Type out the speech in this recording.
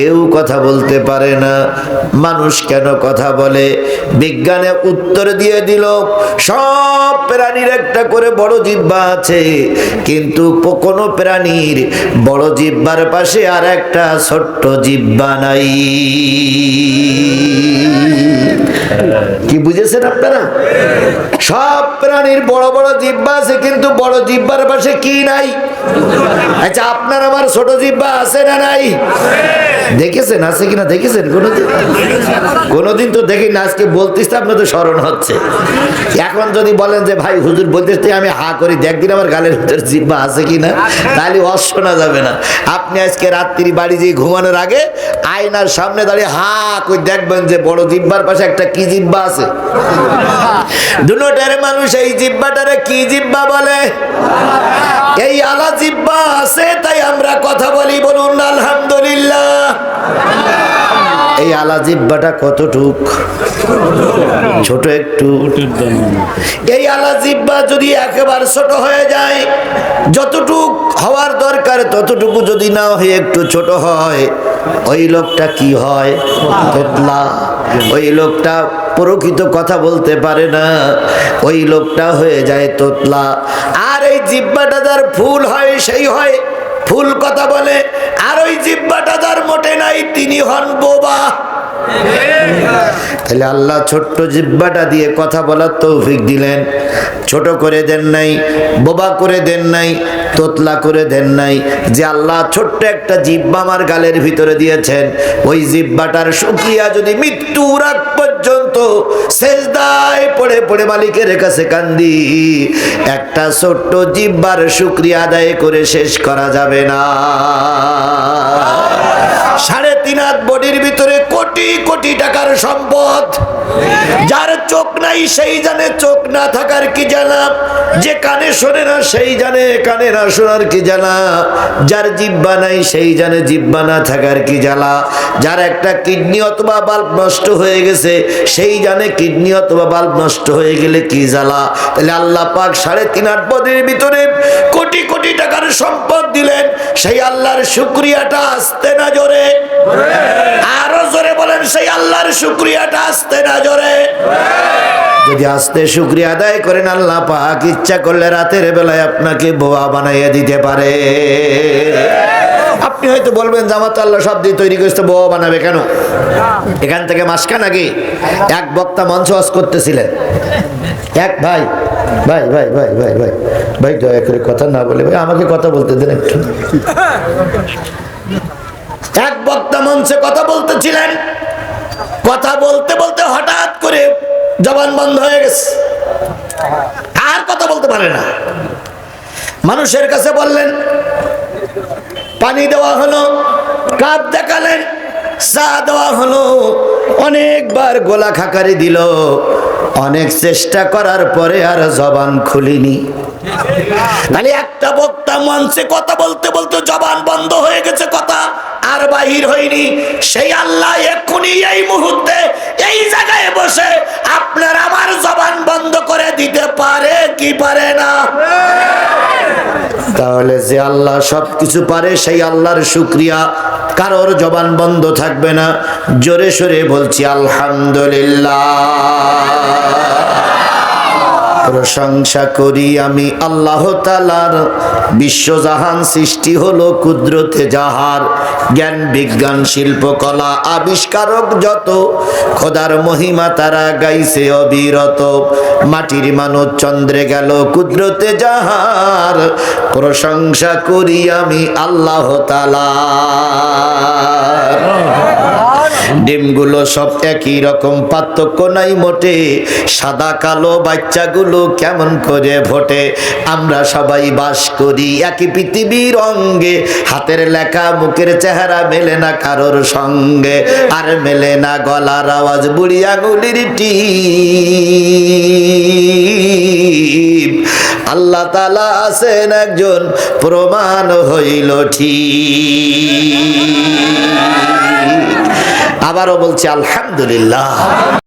কেউ কথা বলতে পারে না। মানুষ কেন কথা বলে? বিজ্ঞানে উত্তর দিয়ে দিল, সব প্রাণীর একটা করে বড় জিব্বা আছে। কিন্তু কোনো প্রাণীর বড় জিব্বার পাশে আর একটা ছোট্ট জিব্বা নাই। কি বুঝেছেন আপনারা? সব প্রাণীর বড় বড় জিব্বা আছে, কিন্তু বড় জিব্বার পাশে কি নাই? আচ্ছা আপনার আমার ছোট জিব্বা আছে না নাই? দেখেছেন, আছে কিনা দেখেছেন? কোনোদিন? কোনোদিন তো দেখি না, আজকে বলতিস তো স্মরণ হচ্ছে। এখন যদি বলেন যে, ভাই, হুজুর বলতিস আমি হা করি দেখদিন আমার গালের ভিতর জিব্বা আছে কিনা? তাহলে অস শোনা যাবে না। আপনি আজকে রাত্রি বাড়ি যেয়ে ঘুমানোর আগে আয়নার সামনে দাঁড়িয়ে হা করে দেখবেন যে, বড় জিব্বার পাশে একটা কি জিব্বা আছে। দুটারে মানুষ এই জিব্বাটারে কি জিব্বা বলে? এই আলা জিব্বা আছে, তাই আমরা কথা বলি, বলুন, আলহামদুলিল্লাহ। এই আলা জিব্বাটা কতটুক? ছোট একটু। এই আলা জিব্বা যদি একেবারে ছোট হয়ে যায়, যতটুক হওয়ার দরকার, ততটুকু যদি না হয়ে একটু ছোট হয়, ওই লোকটা কি হয়? ওই লোকটা প্রকৃত কথা বলতে পারে না। ওই লোকটা হয়ে যায় তোতলা। এই জিব্বাটা যার ফুল হয়, সেই হয়। ফুল কথা বলে, আর ওই জিব্বাটা যার মোটে নাই, তিনি হন বোবা। তাহলে আল্লাহ ছোট্ট জিব্বাটা দিয়ে কথা বলার তৌফিক দিলেন। ছোট করে দেন নাই, বোবা করে দেন নাই, তোতলা করে দেন নাই। যে আল্লাহ ছোট্ট একটা জিব্বা আমার গালের ভিতরে দিয়েছেন, ওই জিব্বাটার শুক্রিয়া যদি মৃত্যুর আগ শেষদায় পড়ে পড়ে মালিকের কাছে কান্দি। একটা ছোট্ট জিব্বার শুক্রিয়া আদায় করে শেষ করা যাবে না। সাড়ে তিন হাত বডির ভিতরে কোটি কোটি টাকার সম্পদ। যার চোখ নাই, সেই জানে চোখ না থাকার কি জানা যে কানে শোনে না, সেই জানে কানে না শোনার কি জানা যার জিব্বা নাই, সেই জানে জিব্বা না থাকার কি জ্বালা যার একটা কিডনি অথবা বাল্ব নষ্ট হয়ে গেছে, সেই জানে কিডনি অথবা বাল্ব নষ্ট হয়ে গেলে কি জ্বালা তাহলে আল্লাহ পাক সাড়ে তিন আট পদের ভিতরে সম্পদ দিলেন, সেই আল্লাহর শুক্রিয়াটা আসতে না জোরে। আরও জোরে বলেন, সেই আল্লাহর শুক্রিয়াটা আসতে না জোরে। যদি আস্তে শুক্রিয়া আদায় করেন, আল্লাহ পাক ইচ্ছা করলে রাতের বেলায় আপনাকে বোয়া বানাইয়া দিতে পারে। আপনি হয়তো বলবেন, জামাত আল্লাহ সব দিয়ে তৈরি করেছে, বোয়া বানাবে কেন? এখান থেকে মাসখান আগে এক বক্তা মঞ্চ করতেছিলেন। এক ভাই ভাই ভাই ভাই ভাই ভাই ভাই, দয়া করে কথা না বলে, ভাই, আমাকে কথা বলতে দেন একটু। এক বক্তা মঞ্চে কথা বলতেছিলেন। কথা বলতে বলতে হঠাৎ করে জবান বন্ধ হয়ে গেছে। আর কথা বলতে পারে না। মানুষের কাছে বললেন, পানি দেওয়া হলো, কাপ দেখালেন, চা দেওয়া হলো, অনেকবার গোলা খাকারি দিল। অনেক চেষ্টা করার পরে আর জবান খুলিনি। তাহলে একটা বক্তা মঞ্চে কথা বলতে বলতে জবান বন্ধ হয়ে গেছে কথা, আর বাহির হয়নি। সেই আল্লাহ এক্ষুনি এই মুহূর্তে এই জায়গায় বসে আপনার আমার জবান বন্ধ করে দিতে পারে কি পারে না? তাহলে যে আল্লাহ সব কিছু পারে, সেই আল্লাহর শুক্রিয়া। কারোর জবান বন্ধ থাকবে না। জোরে সোরে বলছি, আলহামদুলিল্লাহ। প্রশংসা করি আমি আল্লাহ তালার বিশ্বজাহান সৃষ্টি হলো কুদরতে যাহার জ্ঞান, বিজ্ঞান শিল্পকলা আবিষ্কারক যত। খোদার মহিমা তারা গাইছে অবিরত। মাটির মানব চন্দ্রে গেল কুদরতে যাহার। প্রশংসা করি আমি আল্লাহ তালার ডিমগুলো সব একই রকম, পার্থক্য নাই মোটে। সাদা কালো বাচ্চাগুলো কেমন করে ভোটে? আমরা সবাই বাস করি একই পৃথিবীর অঙ্গে। হাতের লেখা, মুখের চেহারা মেলে না কারোর সঙ্গে। আর মেলে না গলার আওয়াজ, বুড়ি আঙুলির টিপ। আল্লাহ তালা আছেন একজন, প্রমাণ হইল ঠিক। আবারও বলছি আলহামদুলিল্লাহ।